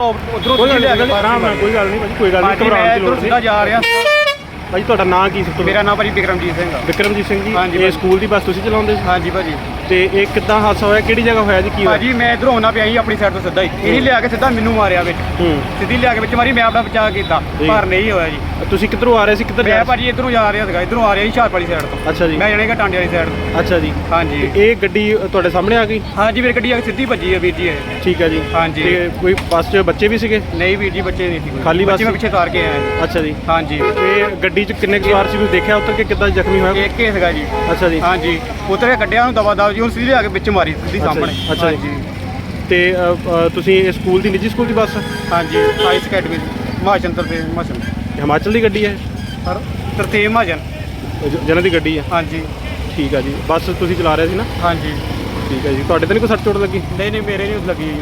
ਉਧਰੋਂ ਕੋਈ ਗੱਲ ਲਿਆ ਕੇ ਨਹੀਂ ਆਰਾਮ ਨਾਲ ਕੋਈ ਗੱਲ ਨਹੀਂ ਭਾਜੀ ਕੋਈ ਗੱਲ ਨਹੀਂ ਭਾਜੀ ਘਬਰਾਉਣ ਮੈਂ ਦੀ ਲੋੜ ਸਿੱਧਾ ਨਹੀਂ ਜਾ ਰਿਹਾ। ਭਾਜੀ ਤੁਹਾਡਾ ਨਾਂ ਕੀ ਸਭ ਤੋਂ ਮੇਰਾ ਨਾਮ ਭਾਜੀ ਬਿਕਰਮਜੀਤ ਸਿੰਘ ਆ। ਵਿਕਰਮਜੀਤ ਸਿੰਘ ਜੀ ਇਹ। ਸਕੂਲ ਦੀ ਬੱਸ ਤੁਸੀਂ ਚਲਾਉਂਦੇ ਸੀ? ਹਾਂਜੀ ਭਾਜੀ। ਤੇ ਇਹ ਕਿੱਦਾਂ ਹਾਦਸਾ ਹੋਇਆ? ਕਿਹੜੀ ਜਗ੍ਹਾ ਹੋਇਆ ਜੀ? ਕੀ ਹੋਇਆ? ਭਾਜੀ ਮੈਂ ਇਧਰੋਂ ਆਉਣਾ ਪਿਆ ਸੀ ਆਪਣੀ ਸਾਈਡ ਤੋਂ ਸਿੱਧਾ ਹੀ। ਇਹਨੇ ਲਿਆ ਕੇ ਸਿੱਧਾ ਮੈਨੂੰ ਮਾਰਿਆ ਵਿੱਚ। ਹੂੰ। ਸਿੱਧੀ ਲਿਆ ਕੇ ਵਿੱਚ ਮਾਰੀ ਮੈਂ ਆਪਣਾ ਬਚਾਅ ਕੀਤਾ। ਪਰ ਨਹੀਂ ਹੋਇਆ ਜੀ। ਤੁਸੀਂ ਕਿੱਧਰੋਂ ਆ ਰਹੇ ਸੀ? ਕਿੱਧਰ ਮੈਂ ਭਾਜੀ ਇਧਰੋਂ ਜਾ ਰਿਹਾ ਸੀਗਾ ਇਧਰੋਂ ਆ ਰਿਹਾ ਸੀ ਹੁਸ਼ਿਆਰਪੁਰ ਵਾਲੀ ਸਾਈਡ ਤੋਂ? ਅੱਛਾ ਜੀ। ਮੈਂ ਜਾਣੇਗਾ ਟਾਂਡੇ ਵਾਲੀ ਸਾਈਡ ਤੋਂ। ਅੱਛਾ ਜੀ। ਹਾਂਜੀ। ਤੇ ਇਹ ਗੱਡੀ ਤੁਹਾਡੇ ਸਾਹਮਣੇ ਆ ਗਈ? ਹਾਂਜੀ ਮੇਰੀ ਗੱਡੀ ਆ ਕੇ ਸਿੱਧੀ ਭੱਜੀ ਹੈ ਵੀਰ ਜੀ ਇਹ। ਠੀਕ ਹੈ ਜੀ। ਹਾਂਜੀ। ਤੇ ਕੋਈ ਬੱਸ 'ਚ ਬੱਚੇ ਵੀ ਸੀਗੇ? ਨਹੀਂ ਵੀਰ ਜੀ ਬੱਚੇ ਨਹੀਂ ਸੀ ਕੋਈ। ਖਾਲੀ ਬੱਸ ਮੈਂ? ਪਿੱਛੇ ਤਾਰ ਕੇ ਆਇਆ। ਅੱਛਾ ਜੀ। ਹਾਂਜੀ। ਇਹ ਗੱਡੀ 'ਚ ਕਿੰਨੇ ਕੁ ਸਵਾਰ ਸੀ? ਤੁਸੀਂ ਦੇਖਿਆ ਉੱਤਰ ਕੇ ਕਿੱਦਾਂ ਜ਼ਖਮੀ ਹੋਇਆ ਇੱਕ ਹੀ ਸੀਗਾ ਜੀ। ਅੱਛਾ ਜੀ। ਹਾਂਜੀ। ਉਤਰ ਕੇ ਕੱਢਿਆ ਉਹਨੂੰ ਦਵਾ ਦਵਾ ਜੀ ਉਹਨੂੰ ਸਿੱਧੀ ਲਿਆ ਕੇ ਵਿੱਚ ਮਾਰੀ ਸਿੱਧੀ ਸਾਹਮਣੇ। ਅੱਛਾ ਜੀ। ਤੇ ਅ, ਅ, ਤੁਸੀਂ ਇਹ ਸਕੂਲ ਦੀ ਨਿੱਜੀ ਸਕੂਲ ਦੀ ਬੱਸ? ਹਾਂਜੀ ਆਈਸ ਅਕੈਡਮੀ ਮਹਾਜਨ ਤਰਫੇ ਮਹਾਜਨ ਹਿਮਾਚਲ ਦੀ ਗੱਡੀ ਹੈ? ਸਰ ਤਰਤੀਬ ਮਹਾਜਨ ਜ- ਜਿਹਨਾਂ ਦੀ ਗੱਡੀ ਹੈ? ਹਾਂਜੀ। ਠੀਕ ਹੈ ਜੀ। ਬੱਸ ਤੁਸੀਂ ਚਲਾ ਰਹੇ ਸੀ ਨਾ? ਹਾਂਜੀ। ਠੀਕ ਹੈ ਜੀ। ਤੁਹਾਡੇ ਤੇ ਨਹੀਂ ਕੋਈ ਸੱਟ ਚੋਟ ਲੱਗੀ? ਨਹੀਂ ਨਹੀਂ ਮੇਰੇ ਨਹੀਂ ਲੱਗੀ ਜੀ।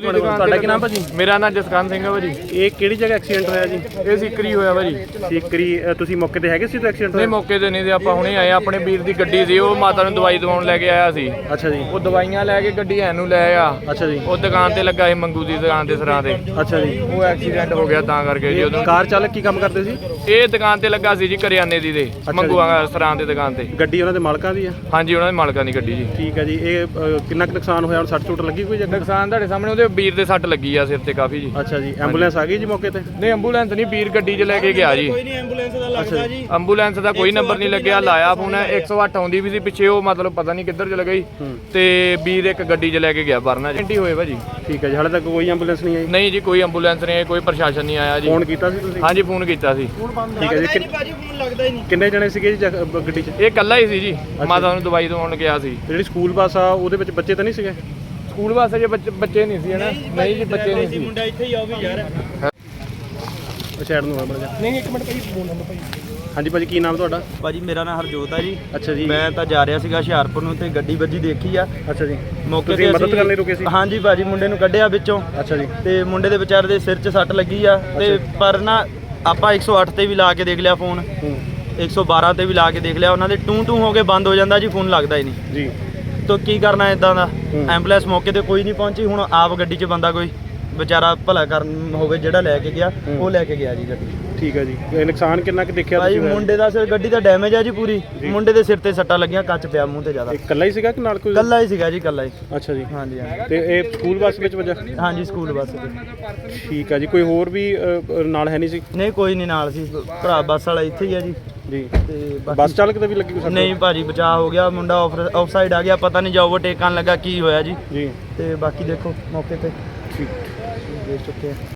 ਤੁਹਾਡਾ ਕੀ ਨਾਮ ਭਾਜੀ? ਮੇਰਾ ਨਾਮ ਜਸਕਾਨ ਸਿੰਘ ਹੈ ਭਾਜੀ। ਇਹ ਕਿਹੜੀ ਜਗ੍ਹਾ ਐਕਸੀਡੈਂਟ ਹੋਇਆ ਜੀ? ਇਹ ਸਿੱਕਰੀ ਹੋਇਆ ਭਾਜੀ। ਸੀਕਰੀ ਅ, ਤੁਸੀਂ ਮੌਕੇ ਤੇ ਹੈਗੇ ਸੀ ਤੇ ਐਕਸੀਡੈਂਟ ਨਹੀਂ ਹੋਇਆ? ਮੌਕੇ ਤੇ ਨਹੀਂ ਤੇ ਆਪਾਂ ਹੁਣੇ ਆਏ ਆਪਣੇ ਵੀਰ ਦੀ ਗੱਡੀ ਸੀ ਉਹ ਮਾਤਾ ਨੂੰ ਦਵਾਈ ਦਵਾਉਣ ਲੈ ਕੇ ਆਇਆ ਸੀ। ਅੱਛਾ ਜੀ। ਉਹ ਦਵਾਈਆਂ ਲੈ ਕੇ ਗੱਡੀ ਐ ਨੂੰ ਲੈ ਆ। ਅੱਛਾ ਜੀ। ਉਹ ਦੁਕਾਨ ਤੇ ਲੱਗਾ ਸੀ ਮੰਗੂ ਦੀ ਦੁਕਾਨ ਤੇ ਸਰਾਂ ਤੇ। ਅੱਛਾ ਜੀ। ਉਹ ਐਕਸੀਡੈਂਟ ਹੋ ਗਿਆ ਤਾਂ ਕਰਕੇ ਜੀ ਉਦੋਂ। ਕਾਰ ਚਾਲਕ ਕੀ ਕੰਮ ਕਰਦੇ ਸੀ? ਇਹ ਦੁਕਾਨ ਤੇ ਲੱਗਾ ਸੀ ਜੀ ਕਰਿਆਨੇ ਦੀ ਦੇ ਜੀ। ਮੰਗੂ ਸਰਾਂ ਦੇ ਦੁਕਾਨ ਤੇ। ਗੱਡੀ ਉਹਨਾਂ ਦੇ ਮਾਲਕਾਂ ਦੀ ਆ? ਹਾਂਜੀ ਉਹਨਾਂ ਦੇ ਮਾਲਕਾਂ ਦੀ ਗੱਡੀ ਜੀ। ਠੀਕ ਹੈ ਜੀ। ਇਹ ਅ, ਕਿੰਨਾ ਕੁ ਨੁਕਸਾਨ ਹੋਇਆ? ਹੁਣ ਸੱਟ ਚੋਟ ਲੱਗੀ ਕੋਈ ਜਗ੍ਹਾ ਨੁਕਸਾਨ ਤੁਹਾਡੇ ਸਾਹਮਣੇ ਉਹਦੇ ਵੀਰ ਦੇ ਸੱਟ ਲੱਗੀ ਆ ਸਿਰ ਤੇ ਕਾਫੀ ਜੀ। ਅੱਛਾ ਜੀ ਐਂਬੂਲੈਂਸ ਆ ਗਈ ਜੀ ਮੌਕੇ ਤੇ? ਨਹੀਂ ਐਂਬੂਲੈਂਸ ਨਹੀਂ ਵੀਰ ਗੱਡੀ 'ਚ ਲੈ ਕੇ ਗਿਆ ਜੀ। ਅੱਛਾ ਜੀ। ਐਂਬੂਲੈਂਸ ਦਾ ਕੋਈ ਨੰਬਰ ਨਹੀਂ ਲੱਗਿਆ ਲਾਇਆ ਫੋਨ 108 ਆਉਂਦੀ ਵੀ ਸੀ ਪਿੱਛੇ ਉਹ ਮਤਲਬ ਪਤਾ ਨਹੀਂ ਕਿੱਧਰ ਚਲ ਗਈ। ਹੂੰ। ਤੇ ਵੀਰ ਇੱਕ ਗੱਡੀ 'ਚ ਲੈ ਕੇ ਗਿਆ ਵਰਨਾ ਜੀ। ਹੋਏ ਭਾਜੀ। ਠੀਕ ਹੈ ਜੀ ਹਾਲੇ ਤੱਕ ਕੋਈ ਐਂਬੂਲੈਂਸ ਨਹੀਂ ਆਈ? ਨਹੀਂ ਜੀ ਕੋਈ ਐਂਬੂਲੈਂਸ ਨਹੀਂ ਆਈ ਕੋਈ ਪ੍ਰਸ਼ਾਸਨ ਨਹੀਂ ਆਇਆ ਜੀ। ਫੋਨ ਕੀਤਾ ਸੀ ਤੁਸੀਂ? ਹਾਂਜੀ ਫੋਨ ਕੀਤਾ ਸੀ। ਠੀਕ ਹੈ ਜੀ ਕਿੰਨ- ਕਿੰਨੇ ਜਣੇ ਸੀਗੇ ਜੀ ਗੱਡੀ 'ਚ? ਇਹ ਇਕੱਲਾ ਹੀ ਸੀ ਜੀ। ਮਾਤਾ ਨੂੰ ਦਵਾਈ ਦਵਾਉਣ ਗਿਆ ਸੀ। ਜਿਹੜੀ ਸਕੂਲ ਬੱਸ ਆ ਉਹਦੇ ਵਿੱਚ ਬੱਚੇ ਤਾਂ ਨਹੀਂ ਸੀਗੇ? ਸਕੂਲ ਵਾਸਤੇ ਜੇ ਬੱਚੇ ਨਹੀਂ ਸੀ ਹਨਾ ਨਹੀਂ ਜੀ ਬੱਚੇ ਨਹੀਂ ਸੀ। ਸਾਈਡ ਨੂੰ ਆ ਬੜਾ ਨਹੀਂ ਇੱਕ ਮਿੰਟ ਭਾਈ ਫੋਨ ਨੰਬਰ ਭਾਈ। ਹਾਂਜੀ ਭਾਜੀ ਕੀ ਨਾਮ ਤੁਹਾਡਾ? ਭਾਜੀ ਮੇਰਾ ਨਾਮ ਹਰਜੋਤ ਆ ਜੀ। ਅੱਛਾ ਜੀ। ਮੈਂ ਤਾਂ ਜਾ ਰਿਹਾ ਸੀਗਾ ਹੁਸ਼ਿਆਰਪੁਰ ਨੂੰ ਤੇ ਗੱਡੀ ਵੱਜੀ ਦੇਖੀ ਆ। ਅੱਛਾ ਜੀ। ਮੌਕੇ ਤੁਸੀਂ ਮਦਦ ਕਰਨ ਲਈ ਰੁਕੇ ਸੀ? ਹਾਂਜੀ ਭਾਜੀ ਮੁੰਡੇ ਨੂੰ ਕੱਢਿਆ ਵਿੱਚੋਂ। ਅੱਛਾ ਜੀ। ਤੇ ਮੁੰਡੇ ਦੇ ਵਿਚਾਰੇ ਦੇ ਸਿਰ 'ਚ ਸੱਟ ਲੱਗੀ ਆ। ਤੇ ਪਰ ਨਾ ਆਪਾਂ 108 ਤੇ ਵੀ ਲਾ ਕੇ ਦੇਖ ਲਿਆ ਫੋਨ। ਹੂੰ। 112 ਤੇ ਵੀ ਲਾ ਕੇ ਦੇਖ ਲਿਆ। ਉਹਨਾਂ ਦੇ ਟੂ ਟੂ ਹੋ ਕੇ ਬੰਦ ਹੋ ਜਾਂਦਾ ਜੀ ਫੋਨ ਲੱਗਦਾ ਹੀ ਨਹੀਂ। ਜੀ। ਤਾਂ ਕੀ ਕਰਨਾ ਇਦਾਂ ਦਾ। ਐਂਬੂਲੈਂਸ ਮੌਕੇ ਤੇ ਕੋਈ ਨਹੀਂ ਪਹੁੰਚੀ ਹੁਣ ਆਪ ਗੱਡੀ 'ਚ ਬੰਦਾ ਕੋਈ ਵਿਚਾਰਾ ਭਲਾ ਕਰਨ ਹੋਵੇ ਜਿਹੜਾ ਲੈ ਕੇ ਗਿਆ। ਉਹ ਲੈ ਕੇ ਗਿਆ ਜੀ ਗੱਡੀ। ਠੀਕ ਹੈ ਜੀ। ਇਹ ਨੁਕਸਾਨ ਕਿੰਨਾ ਕੁ ਦੇਖਿਆ ਭਾਈ? ਮੁੰਡੇ ਦਾ ਸਿਰ ਗੱਡੀ ਦਾ ਡੈਮੇਜ ਆ ਜੀ ਪੂਰੀ। ਮੁੰਡੇ ਦੇ ਸਿਰ ਤੇ ਸੱਟਾਂ ਲੱਗੀਆਂ ਕੱਚ ਪਿਆ ਮੂੰਹ ਤੇ ਜ਼ਿਆਦਾ। ਇਹ ਇਕੱਲਾ ਹੀ ਸੀਗਾ ਕਿ ਨਾਲ ਕੋਈ ਕੱਲਾ ਹੀ ਸੀਗਾ ਜੀ ਕੱਲਾ ਹੀ। ਅੱਛਾ ਜੀ। ਹਾਂਜੀ ਹਾਂਜੀ। ਤੇ ਇਹ ਸਕੂਲ ਬੱਸ ਵਿੱਚ ਵਜਾ ਹਾਂਜੀ ਸਕੂਲ ਬੱਸ ਤੇ। ਠੀਕ ਹੈ ਜੀ। ਕੋਈ ਹੋਰ ਵੀ ਅ, ਅ, ਨਾਲ ਹੈ ਨਹੀਂ ਸੀ? ਨਹੀਂ ਕੋਈ ਨਹੀਂ ਨਾਲ ਸੀ। ਭਰਾ ਬੱਸ ਵਾਲਾ ਇੱਥੇ ਹੀ ਆ ਜੀ। ਜੀ। ਤੇ ਬੱਸ ਚਾਲਕ ਤੇ ਵੀ ਲੱਗੀ ਕੋਈ ਸੱਟ? ਨਹੀਂ ਭਾਜੀ ਬਚਾਅ ਹੋ ਗਿਆ ਮੁੰਡਾ ਆਫ ਸਾਈਡ ਆ ਗਿਆ ਪਤਾ ਨਹੀਂ ਜਾ ਓਵਰਟੇਕ ਕਰਨ ਲੱਗਾ ਕੀ ਹੋਇਆ ਜੀ। ਜੀ। ਤੇ ਬਾਕੀ ਦੇਖੋ ਮੌਕੇ ਤੇ। ਠੀਕ। ਦੇਖ ਚੁੱਕੇ ਆ।